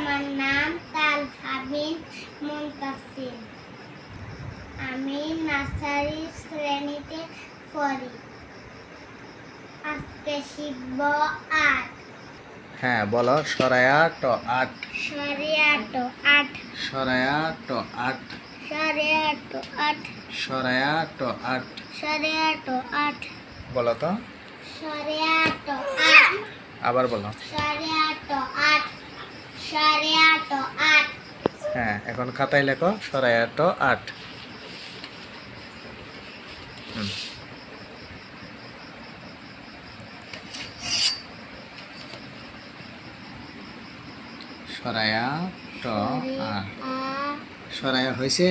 আমার নাম তাল হাবিন মুন্তাসির। আমি নার্সারি শ্রেণীতে পড়ি। আজকে শিখব আট হ্যাঁ বলো সরায়া ট আট সাড়ে আট আট সরায়া ট আট সাড়ে আট আট সরায়া ট আট সাড়ে আট আট বলো তো। সাড়ে আট আট আবার বলো। সাড়ে আট আট সাড়ে আট আট হ্যাঁ এখন খাতায় লেখো ট আট হুম। সরায়া ট আট। আ সরায়া হয়েছে?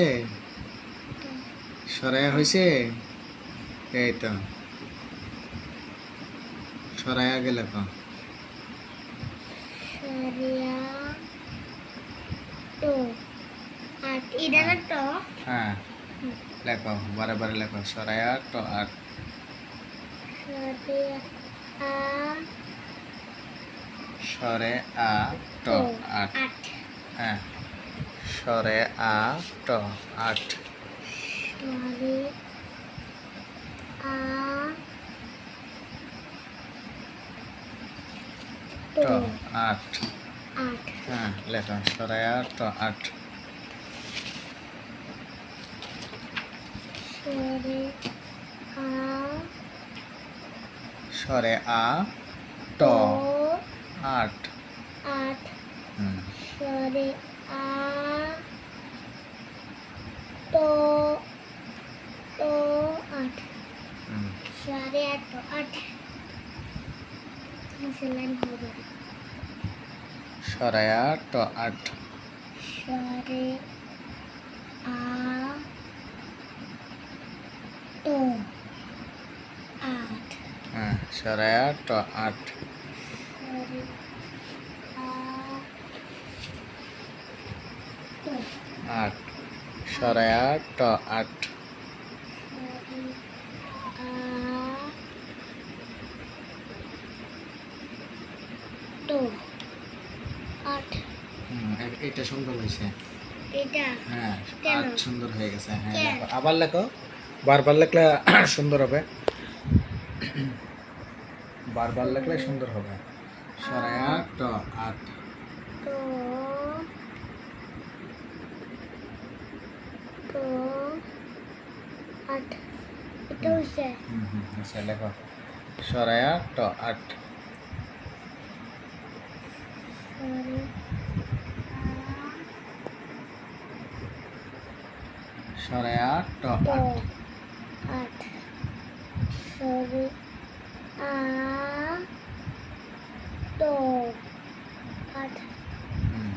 সরায়া হয়েছে? এই তো। সরায়া গেলে তো সারিয়া তো আট এটা না হ্যাঁ। লেখো বারে বারে লেখো সরায়া ট আট সারিয়া আ সরে আ ট আট। হ্যাঁ। সরে আ ট আট। সারি আ ট আট। আট। হ্যাঁ লেখো সরে আ ট আট। সারি আ সরে ট। আট। আট। সারি আ তো তো আট। সাড়ে আট আট। মুসলমান হবে সরে আ ট আট সাড়ে আ তো আট হ্যাঁ সরে আ ট আট সাড়ে আ তো আট সরে আ ট আট সাড়ে আ তো আট। এটা সুন্দর হয়েছে। এটা? হ্যাঁ আট সুন্দর হয়ে গেছে হ্যাঁ লেখো। আবার লেখো বারবার লেখলে সুন্দর হবে। বারবার লেখলে সুন্দর হবে। সরে আট ট আট। আট। এটা হুম। হুম লেখো। সরে আট ট আট। সরি আট আট। আট। সরি আট হুম।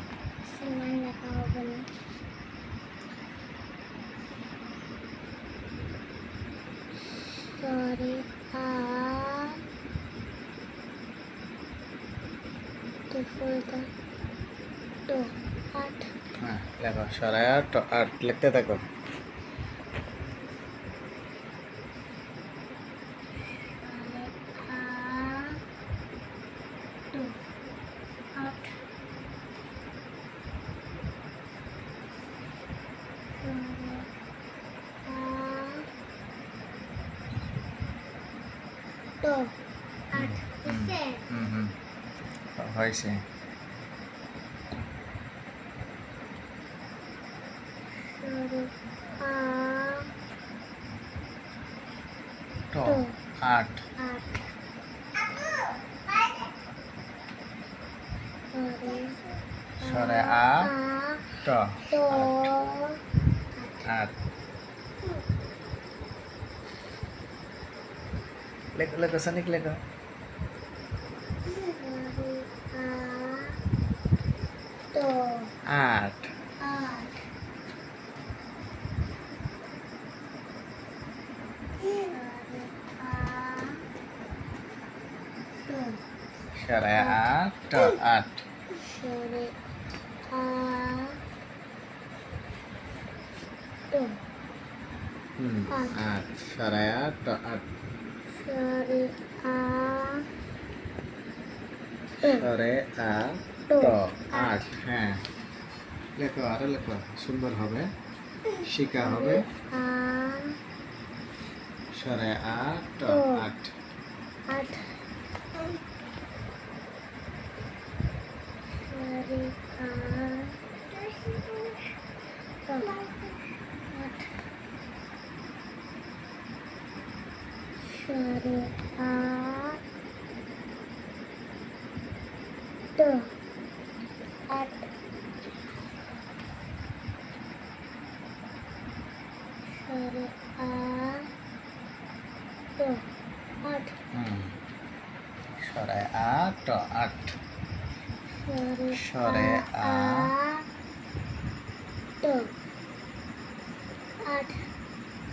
সমান লেখা হবে না। সরি আট। হ্যাঁ লেখো সরে আট আট লিখতে থাকো হুম হুম হয়েছে সরি আ ট তো আট আট সরি সরে তো আট আট সরি আ তো সরে আট ট আট সরি আ তো হুম আট। আট আট আট আট হ্যাঁ। লেখো আরও লেখো। সুন্দর হবে। শিকা হবে। সরে আট। আট। আট। সারে আ টো আট সারে আ টো আট সারে আ টো আট হুম সরে আট ট আট। সরে আ। আট।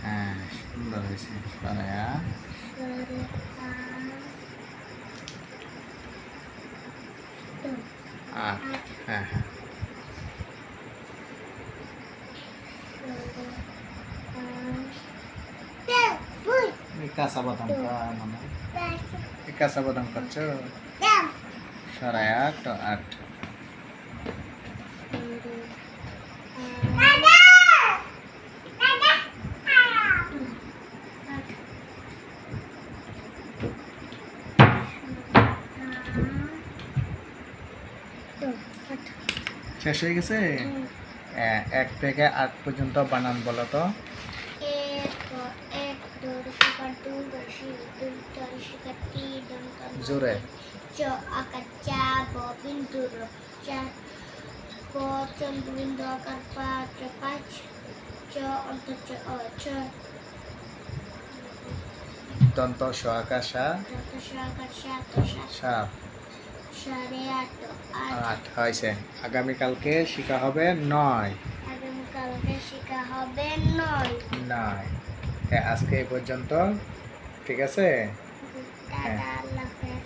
হ্যাঁ সুন্দর হয়েছে। সরে আ। আট। হ্যাঁ হ্যাঁ সরে আ তে বুই এই কাঁচা বাদাম মানে এই কাঁচা বাদাম খাচ্ছ? সরে আট আট। শেষ হয়ে গেছে? হ্যাঁ, এক থেকে আট পর্যন্ত বানান বলো তো। জোরে। চ আকার চা ব বিন্দু র চা ক চন্দ্র বিন্দু আকার পাঁচ পাঁচ চ অ দন্ত স আকার সা। দন্ত স আকার সাত সাত সাত সাড়ে আট হয়েছে। আগামীকালকে শিখা হবে নয়। আগামীকালকে শিখা হবে নয়। নয়। হ্যাঁ, আজকে এই পর্যন্ত। ঠিক আছে? I love it.